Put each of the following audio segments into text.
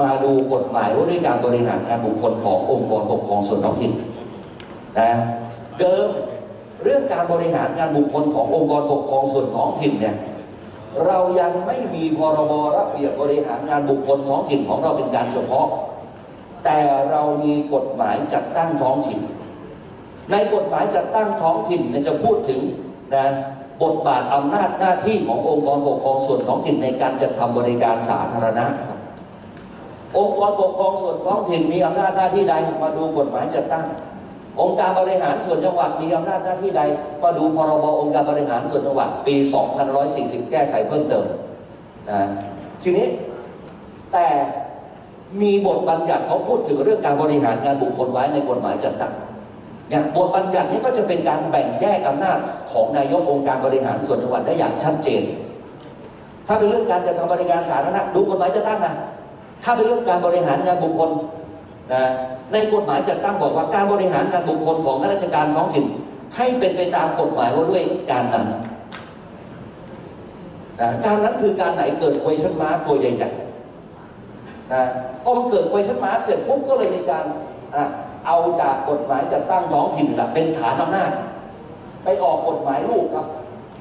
มาดูกฎหมายว่าด้วยการบริหารการบุคคลขององค์กรปกครองส่วนท้องถิ่นนะเดิมเรื่องการบริหารการบุคคลขององค์กรปกครองส่วนท้องถิ่นเนี่ยเรายังไม่มีพรบระเบียบบริหารงานบุคคลท้องถิ่นของเราเป็นการเฉพาะ แต่เรามีกฎหมายจัดตั้งท้องถิ่น ในกฎหมายจัดตั้งท้องถิ่นเนี่ยจะพูดถึงนะบทบาทอำนาจหน้าที่ขององค์กรปกครองส่วนท้องถิ่นในการจัดทำบริการสาธารณะครับ องค์กรปกครองส่วนท้องถิ่นมีอำนาจหน้าที่ใดมาดูกฎหมายจัดตั้ง องค์การบริหารส่วนจังหวัดมีอำนาจหน้าที่ใด มาดูพรบองค์การบริหารส่วนจังหวัด ปี2540 แก้ไขเพิ่มเติมนะทีนี้แต่มีบทบัญญัติเขาพูดถึงเรื่องการบริหารงานบุคคลไว้ในกฎหมายจัดตั้งเนี่ยบทบัญญัตินี้ก็จะเป็นการแบ่งแยกอำนาจของนายกองค์การบริหารส่วนจังหวัดได้อย่างชัดเจน ถ้าเป็นเรื่องการจัดทำบริการสาธารณะดูกฎหมายจัดตั้งนะ ถ้าเป็นเรื่องการบริหารงานบุคคลนะในกฎหมายจัดตั้งบอกว่าการบริหารงานบุคคลของข้าราชการท้องถิ่น ให้เป็นไปตามกฎหมายว่าด้วยการนั้นนะการนั้นคือการไหนเกิด question mark ตัวใหญ่ๆนะพอมันเกิด question mark เสร็จปุ๊บก็เลยมีการอะเอาจากกฎหมายจัดตั้งท้องถิ่นนะเป็นฐานอำนาจไปออกกฎหมายลูกครับ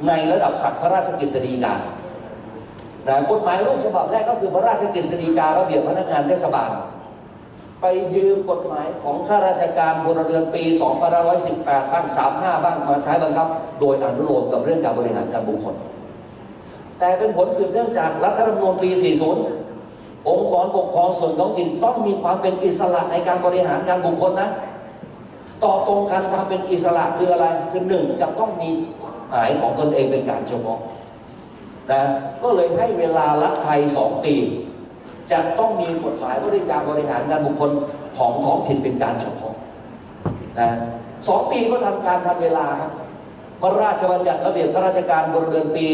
ในระดับศักพระราชกฤษฎีกา นะกฎหมายลูกฉบับแรกก็คือพระราชกฤษฎีการะเบียบพนักงานเทศบาล ไปยืมกฎหมายของข้าราชการพลเรือนปี2518 บ้าง 35 บ้างมาใช้บังคับ โดยอนุโลมกับเรื่องการบริหารการบุคคล แต่เป็นผลสืบเนื่องจากรัฐธรรมนูญปี 40 องค์กรปกครองส่วนท้องถิ่นต้องมีความเป็นอิสระในการบริหารการบุคคลนะต่อตรงกันความเป็นอิสระคืออะไร คือหนึ่งจะต้องมีกฎหมายของตนเองเป็นการเฉพาะ นะก็เลยให้เวลารัฐไทยสองปี จะต้องมีกฎหมายว่าด้วยการบริหารงานบุคคลของท้องถิ่นเป็นการเฉพาะนะสองปีก็ทำการทำเวลาครับพระราชบัญญัติระเบียบข้าราชการบนเรือนปี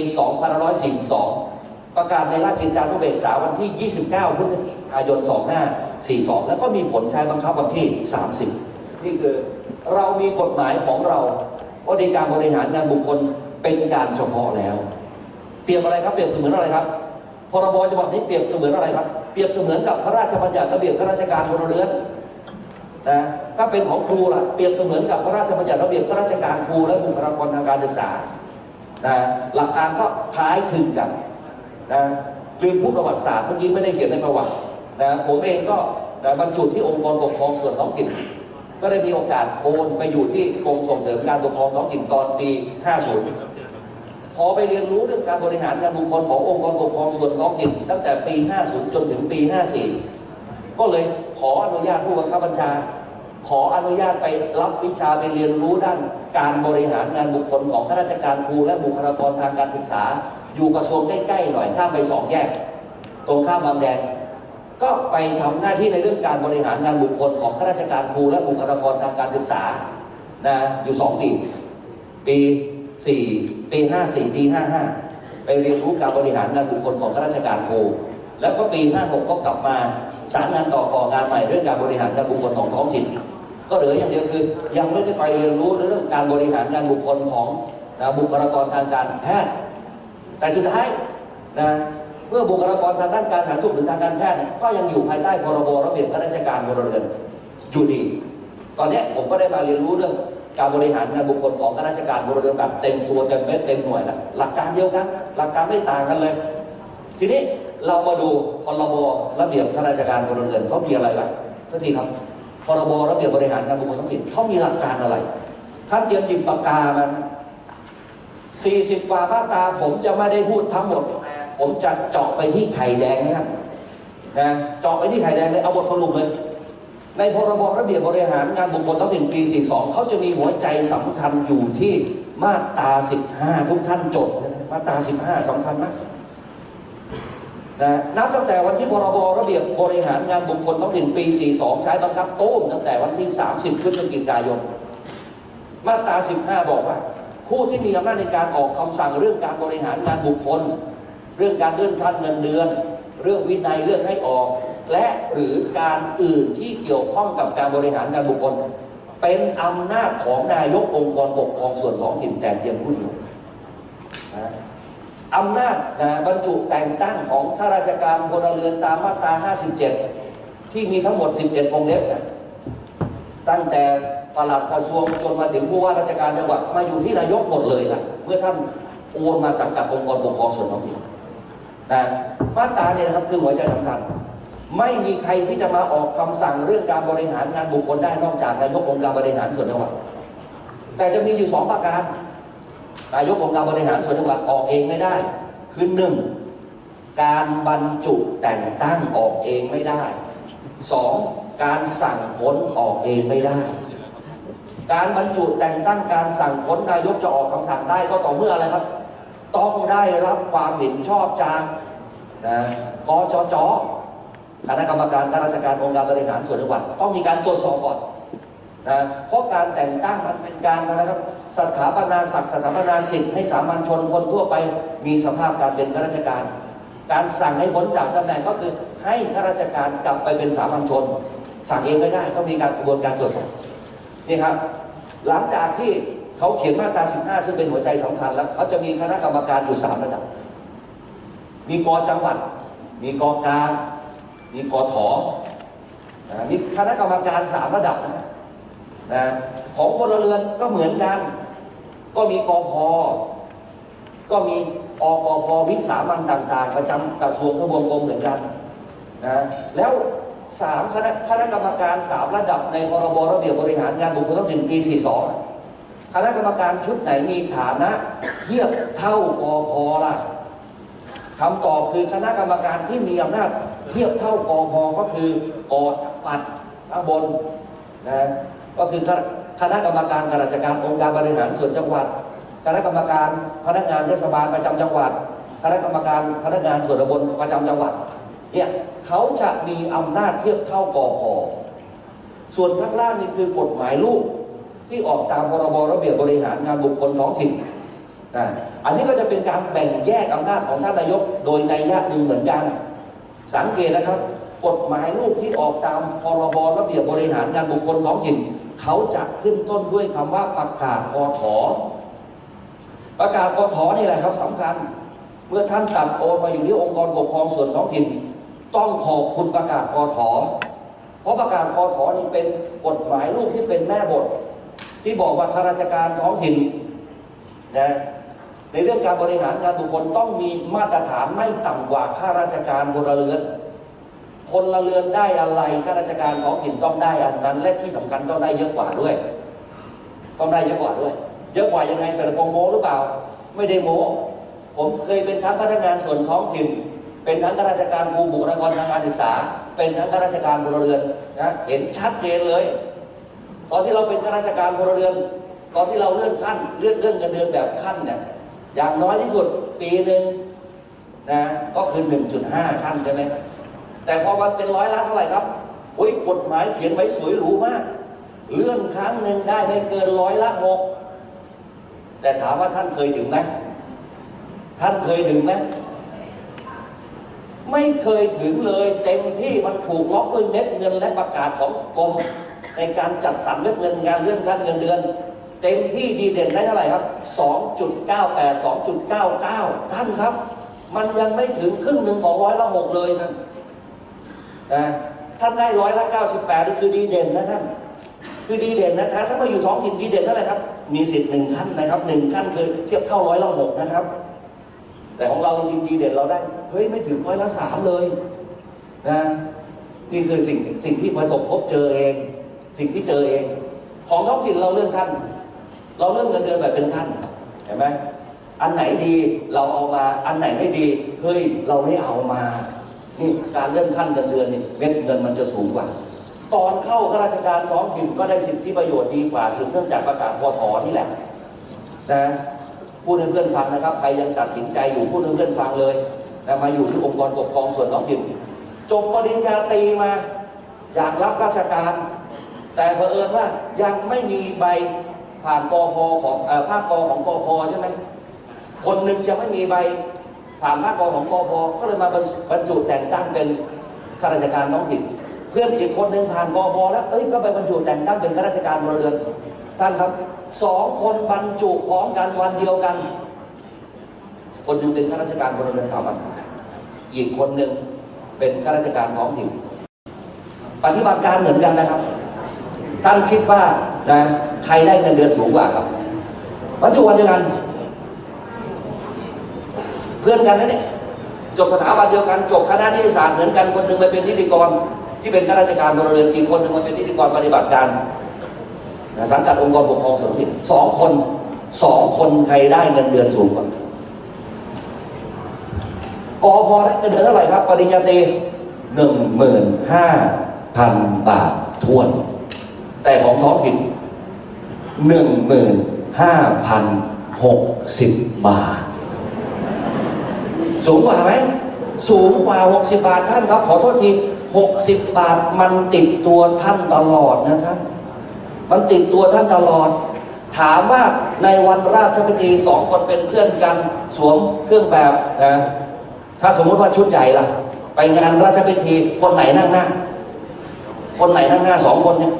2542 ประกาศในราชกิจจานุเบกษาวันที่ 29 พฤศจิกายน 2542 แล้วก็มีผลใช้บังคับวันที่ 30 นี่คือเรามีกฎหมายของเราว่าด้วยการบริหารงานบุคคลเป็นการเฉพาะแล้ว เปรียบอะไรครับเปรียบเสมือนอะไรครับพรบฉบับนี้เปรียบเสมือนอะไรครับ เปรียบเสมือนกับพระราชบัญญัติระเบียบข้าราชการพลเรือนนะถ้าเป็นของครูล่ะเปรียบเสมือนกับพระราชบัญญัติระเบียบข้าราชการครูและบุคลากรทางการศึกษานะหลักการก็คล้ายคลึงกันนะลืมพูดประวัติศาสตร์เมื่อกี้ไม่ได้เขียนในประวัตินะผมเองก็นะบรรจุที่องค์กรปกครองส่วนท้องถิ่น ก็ได้มีโอกาสโอนไปอยู่ที่กรมส่งเสริมการปกครองท้องถิ่นตอนปี 50 พอไปเรียนรู้เรื่องการบริหารงานบุคคลขององค์กรปกครองส่วนท้องถิ่นตั้งแต่ปี 50 จนถึงปี 54 ก็เลยขออนุญาตผู้บังคับบัญชา ขออนุญาตไปรับวิชาไปเรียนรู้ด้านการบริหารงานบุคคลของข้าราชการครูและบุคลากรทางการศึกษา อยู่กระทรวงใกล้ๆหน่อยข้ามไปสองแยก ตรงข้ามบางแดนก็ไปทำหน้าที่ในเรื่องการบริหารงานบุคคลของข้าราชการครูและบุคลากรทางการศึกษานะอยู่สองปีปีสี่ ปีห้าสี่ปีห้าห้าไปเรียนรู้การบริหารงานบุคคลของข้าราชการครูแล้วก็ปีห้าหกก็กลับมาสารงานต่อก่องานใหม่เรื่องการบริหารการบุคคลของท้องถิ่น ก็เหลืออย่างเดียวคือ ยังไม่ได้ไปเรียนรู้เรื่องการบริหารงานบุคคลของนะบุคลากรทางการแพทย์ แต่สุดท้ายนะเมื่อบุคลากรทางด้านการสาธารณสุขหรือทางการแพทย์ก็ยังอยู่ภายใต้พรบระเบียบข้าราชการพลเรือนอยู่ดี ตอนนี้ผมก็ได้มาเรียนรู้เรื่อง การบริหารงานบุคคลของข้าราชการพลเรือนแบบเต็มตัวเต็มเม็ดเต็มหน่วยแล้วหลักการเดียวกัน หลักการไม่ต่างกันเลย ทีนี้เรามาดูพรบระเบียบข้าราชการพลเรือนเขามีอะไรบ้างทุกทีครับพรบระเบียบ บริหารงานบุคคลท้องถิ่นเขามีหลักการอะไรท่านเตรียมหยิบปากกามัน40กว่ามาตราผมจะไม่ได้พูดทั้งหมด ผมจะเจาะไปที่ไข่แดงนะครับนะเจาะไปที่ไข่แดงเลยเอาบทสรุปเลย ในพรบระเบียบบริหารงานบุคคลท้องถิ่นปี 42 เขาจะมีหัวใจสำคัญอยู่ที่มาตรา 15 ทุกท่านจดนะมาตรา 15สำคัญมากนะนับตั้งแต่วันที่พรบระเบียบบริหารงานบุคคลท้องถิ่นปี 42 ใช้บังคับตู้มตั้งแต่วันที่ 30 พฤศจิกายน มาตรา 15 บอกว่า ผู้ที่มีอำนาจในการออกคำสั่งเรื่องการบริหารงานบุคคล เรื่องการเลื่อนขั้นเงินเดือน เรื่องวินัยเรื่องให้ออก และ หรือการอื่นที่เกี่ยวข้องกับการบริหารการบุคคล เป็นอำนาจของนายกองค์กรปกครองส่วนท้องถิ่นแต่เพียงผู้เดียวอำนาจนะบรรจุแต่งตั้งของข้าราชการพลเรือนตามมาตรา 57 ที่มีทั้งหมด11วงเล็บเนี่ยตั้งแต่ปลัดกระทรวงจนมาถึงผู้ว่าราชการจังหวัดมาอยู่ที่นายกหมดเลยครับเมื่อท่านโอนมาสังกัดองค์กรปกครองส่วนท้องถิ่นนะมาตราเนี่ยนะครับคือหัวใจสำคัญ ไม่มีใครที่จะมาออกคำสั่งเรื่องการบริหารงานบุคคลได้นอกจากนายกองค์การบริหารส่วนจังหวัดแต่จะมีอยู่สองประการ นายกองค์การบริหารส่วนจังหวัดออกเองไม่ได้ คือหนึ่งการบรรจุแต่งตั้งออกเองไม่ได้สองการสั่งพ้นออกเองไม่ได้ การบรรจุแต่งตั้งการสั่งพ้นนายกจะออกคำสั่งได้ก็ต่อเมื่ออะไรครับ ต้องได้รับความเห็นชอบจากนะกจจ คณะกรรมการข้าราชการองค์การบริหารส่วนจังหวัดต้องมีการตรวจสอบก่อนนะเพราะการแต่งตั้งมันเป็นการนะครับสถาปนาศักดิ์สถาปนาสิทธิ์ให้สามัญชนคนทั่วไป มีสภาพการเป็นข้าราชการ การสั่งให้พ้นจากตำแหน่งก็คือ ให้ข้าราชการกลับไปเป็นสามัญชน สั่งเองไม่ได้ต้องมีการกระบวนการตรวจสอบนี่ครับ หลังจากที่เขาเขียนมาตรา 15 ซึ่งเป็นหัวใจสำคัญแล้ว เขาจะมีคณะกรรมการอยู่สามระดับ มีกอจังหวัด มีกอกลาง มีกถนะมีคณะกรรมการสามระดับนะนะของพลเรือนก็เหมือนกัน ก็มีกพก็มีอกพวิสามันต่าง ๆ ประจำกระทรวงทบวงกรมเหมือนกันนะแล้วสามคณะคณะกรรมการสามระดับในพรบระเบียบบริหารงานบุคคลท้องถิ่นปี 42 คณะกรรมการชุดไหนมีฐานะเทียบเท่ากพล่ะคำตอบคือคณะกรรมการที่มีอำนาจ เทียบเท่ากอพก็คือกอดปัดข้างบนนะก็คือคณะกรรมการข้าราชการองค์การบริหารส่วนจังหวัด คณะกรรมการพนักงานเทศบาลประจำจังหวัด คณะกรรมการพนักงานส่วนตำบลประจำจังหวัดเนี่ยเขาจะมีอำนาจเทียบเท่ากอพอส่วนข้างล่างนี่คือกฎหมายลูกที่ออกตามพรบระเบียบบริหารงานบุคคลท้องถิ่นนะอันนี้ก็จะเป็นการแบ่งแยกอำนาจของท่านนายกโดยในยะหนึ่งเหมือนกัน สังเกตนะครับ กฎหมายลูกที่ออกตามพรบระเบียบบริหารงานบุคคลท้องถิ่น เขาจะขึ้นต้นด้วยคำว่าประกาศกถประกาศกถนี่แหละครับสำคัญ เมื่อท่านตัดโอนมาอยู่ที่องค์กรปกครองส่วนท้องถิ่น ต้องขอบคุณประกาศกถเพราะประกาศกถนี่เป็นกฎหมายลูกที่เป็นแม่บท ที่บอกว่าข้าราชการท้องถิ่นนะ ในเรื่องการบริหารงานบุคคลต้องมีมาตรฐานไม่ต่ำกว่าข้าราชการพลเรือนพลเรือนได้อะไรข้าราชการท้องถิ่นต้องได้อันนั้น และที่สำคัญต้องได้เยอะกว่าด้วย ต้องได้เยอะกว่าด้วย เยอะกว่ายังไงเสรพงโมหรือเปล่า ไม่ได้โมผมเคยเป็นทั้งพนักงานส่วนท้องถิ่น เป็นทั้งข้าราชการครูบุคลากรทางการศึกษา เป็นทั้งข้าราชการพลเรือนนะเห็นชัดเจนเลย ตอนที่เราเป็นข้าราชการพลเรือน ตอนที่เราเลื่อนขั้นเลื่อนเลื่อนเงินเดือนแบบขั้นเนี่ย อย่างน้อยที่สุดปีหนึ่งนะก็คือ 1.5 ขั้นใช่ไหมแต่พอมันเป็นร้อยล้านเท่าไหร่ครับอุ้ยกฎหมายเขียนไว้สวยหรูมาก เลื่อนครั้งหนึ่งได้ไม่เกินร้อยละหกแต่ถามว่าท่านเคยถึงไหมท่านเคยถึงไหมไม่เคยถึงเลยเต็มที่มันถูกล็อกด้วยเม็ดเงินและประกาศของกรมในการจัดสรรเม็ดเงินงานเลื่อนขั้นเงินเดือน เต็มที่ดีเด่นได้เท่าไหร่ครับ 2.98 2.99 ท่านครับ มันยังไม่ถึงครึ่งหนึ่งของร้อยละหกเลยท่านนะท่านได้ร้อยละ 98นี่คือดีเด่นนะท่าน คือดีเด่นนะถ้าถ้ามาอยู่ท้องถิ่นดีเด่นเท่าไหร่ครับ มีสิทธิ์หนึ่งขั้นนะครับหนึ่งขั้นคือเทียบเท่าร้อยละหกนะครับ แต่ของเราจริงๆดีเด่นเราได้ เฮ้ยไม่ถึงร้อยละสามเลยนะนี่คือสิ่งสิ่งที่ประสบพบเจอเอง สิ่งที่เจอเอง ของท้องถิ่นเราเลื่อนขั้น เราเลื่อนเงินเดือนแบบเป็นขั้นเห็นไหมอันไหนดีเราเอามา อันไหนไม่ดี เฮ้ย เราไม่เอามา นี่การเลื่อนขั้นเงินเดือนนี่เม็ดเงินมันจะสูงกว่า ตอนเข้าข้าราชการท้องถิ่นก็ได้สิทธิประโยชน์ดีกว่าสืบเนื่องจากประกาศพอถอนี่แหละนะพูดให้เพื่อนฟังนะครับ ใครยังตัดสินใจอยู่พูดให้เพื่อนฟังเลยนะมาอยู่ที่องค์กรปกครองส่วนท้องถิ่นจบปริญญาตรีมาอยากรับราชการ แต่เผอิญว่ายังไม่มีใบ ผ่านกอพของภาคกอของกอพใช่ไหมคนหนึ่งยังไม่มีใบผ่านภาคกอของกอพก็เลยมาบรรจุแต่งตั้งเป็นข้าราชการท้องถิ่นเพื่อนอีกคนหนึ่งผ่านกอพแล้วเอ้ยก็ไปบรรจุแต่งตั้งเป็นข้าราชการพลเรือนท่านครับสองคนบรรจุพร้อมกันวันเดียวกัน คนหนึ่งเป็นข้าราชการพลเรือนสามัญอีกคนหนึ่งเป็นข้าราชการท้องถิ่นปฏิบัติการเหมือนกันนะครับ ท่านคิดว่า นะใครได้เงินเดือนสูงกว่าครับบรรจุวันเดียวกัน เพื่อนกันนะเนี่ยจบสถาบันเดียวกัน จบคณะนิติศาสตร์เหมือนกันคนหนึ่งไปเป็นนิติกร ที่เป็นข้าราชการพลเรือนอีกคนหนึ่งมาเป็นนิติกรปฏิบัติการนะสังกัดองค์กรปกครองส่วนท้องถิ่นสองคนสองคนใครได้เงินเดือนสูงกว่ากอพอได้เงินเดือนเท่าไหร่ครับ ปริญญาตรีหนึ่งหมื่นห้าพันบาททวน แต่ของท้องถิ่น หนึ่งหมื่นห้าพันหกสิบบาท สูงกว่าไหมสูงกว่า 60 บาทท่านครับ ขอโทษที 60 บาทมันติดตัวท่านตลอดนะท่านมันติดตัวท่านตลอด ถามว่าในวันราชพิธีสองคนเป็นเพื่อนกันสวมเครื่องแบบนะถ้าสมมุติว่าชุดใหญ่ล่ะ ไปงานราชพิธีคนไหนนั่งหน้า คนไหนนั่งหน้าสองคนเนี่ย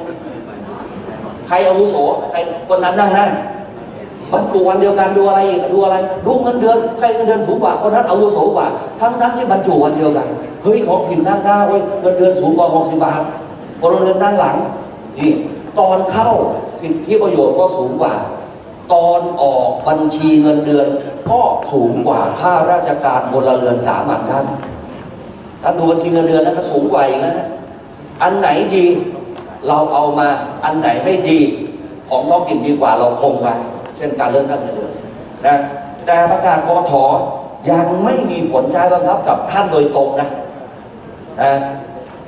ใครอาวุโสใครคนนั้นนั่งหน้าบรรจุวันเดียวกันดูอะไรอีกดูอะไร ดูเงินเดือนใครเงินเดือนสูงกว่าคนนั้นอาวุโสกว่า ทั้งทั้งที่บรรจุวันเดียวกันเฮ้ยของถิ่นนั่งหน้าเว้ยเงินเดือนสูงกว่า60บาทพลเรือนนั่งหลังนี่ตอนเข้าสิทธิประโยชน์ก็สูงกว่า ตอนออกบัญชีเงินเดือนก็สูงกว่าข้าราชการพลเรือนสามัญท่านท่านดูบัญชีเงินเดือนนะครับสูงกว่าอีกนะอันไหนดี เราเอามาอันไหนไม่ดีของท้องถิ่นดีกว่าเราคงไว้เช่นการเลื่อนขั้นเงินเดือนนะแต่ประกาศกทยังไม่มีผลใช้บังคับกับท่านโดยตรงนะนะ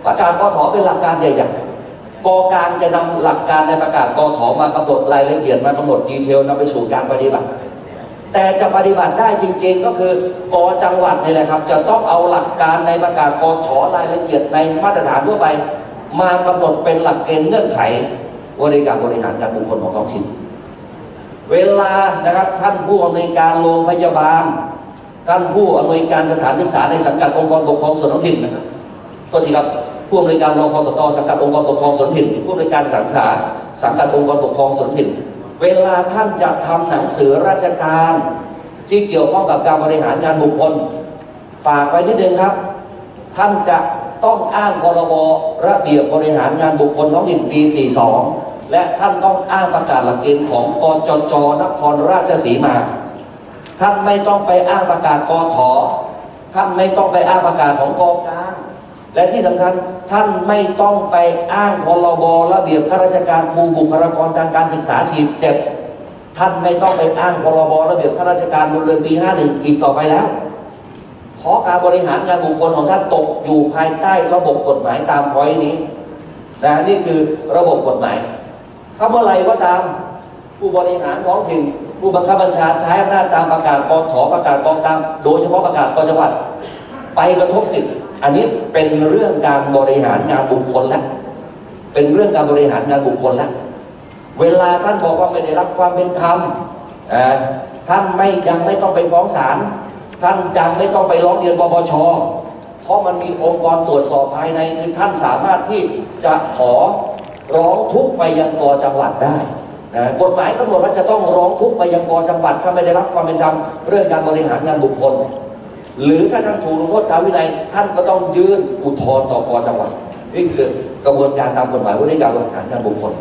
ประกาศกทเป็นหลักการใหญ่ๆกอกลางจะนำหลักการในประกาศกทมากำหนดรายละเอียดมากำหนดดีเทลนำไปสู่การปฏิบัติ แต่จะปฏิบัติได้จริง ๆ ก็คือกอจังหวัดนี่แหละครับ จะต้องเอาหลักการในประกาศกทรายละเอียดในมาตรฐานทั่วไป มากำหนดเป็นหลักเกณฑ์เงื่อนไขบริการบริหารการบุคคลของท้องถิ่นเวลานะครับท่านผู้อำนวยการโรงพยาบาล ท่านผู้อำนวยการสถานศึกษาในสังกัดองค์กรปกครองส่วนท้องถิ่นนะครับก็ทีครับผู้อำนวยการรองพสตสังกัดองค์กรปกครองส่วนท้องถิ่นผู้อำนวยการสถานศึกษาสังกัดองค์กรปกครองส่วนท้องถิ่น เวลาท่านจะทำหนังสือราชการที่เกี่ยวข้องกับการบริหารงานบุคคล ฝากไว้นิดนึงครับ ท่านจะ ต้องอ้างพรบระเบียบบริหารงานบุคคลท้องถิ่นปี 42 และท่านต้องอ้างประกาศหลักเกณฑ์ของกจจนครราชสีมา ท่านไม่ต้องไปอ้างประกาศกทท่านไม่ต้องไปอ้างประกาศของกองกางและที่สำคัญท่านไม่ต้องไปอ้างพรบระเบียบข้าราชการครูบุคลากรทางการศึกษาฉีดเจ็ดท่านไม่ต้องไปอ้างพรบระเบียบข้าราชการบนเรือนปี 51 อีกต่อไปแล้ว เพราะการบริหารงานบุคคลของท่านตกอยู่ภายใต้ระบบกฎหมายตามพอยนี้นะนี่คือระบบกฎหมาย ถ้าเมื่อไรก็ตามผู้บริหารท้องถิ่นผู้บังคับบัญชาใช้อำนาจตามประกาศกองถอประกาศกองกลางโดยเฉพาะประกาศกองจังหวัด ไปกระทบสิทธิ์อันนี้เป็นเรื่องการบริหารงานบุคคลแล้วเป็นเรื่องการบริหารงานบุคคลแล้วเวลาท่านบอกว่าไม่ได้รับความเป็นธรรมท่านไม่ยังไม่ต้องไปฟ้องศาล ท่านจังไม่ต้องไปร้องเรียนปปชเพราะมันมีองค์กรตรวจสอบภายในคือท่านสามารถที่จะขอร้องทุกไปยังกจังหวัดได้นะกฎหมายกำหนดว่าจะต้องร้องทุกไปยังกจังหวัดถ้าไม่ได้รับความเป็นธรรมเรื่องการบริหารงานบุคคล หรือถ้าท่านถูกลงโทษทางวินัยท่านก็ต้องยื่นอุทธรณ์ต่อกจังหวัดนี่คือกระบวนการตามกฎหมายว่าด้วยการบริหารงานบุคคล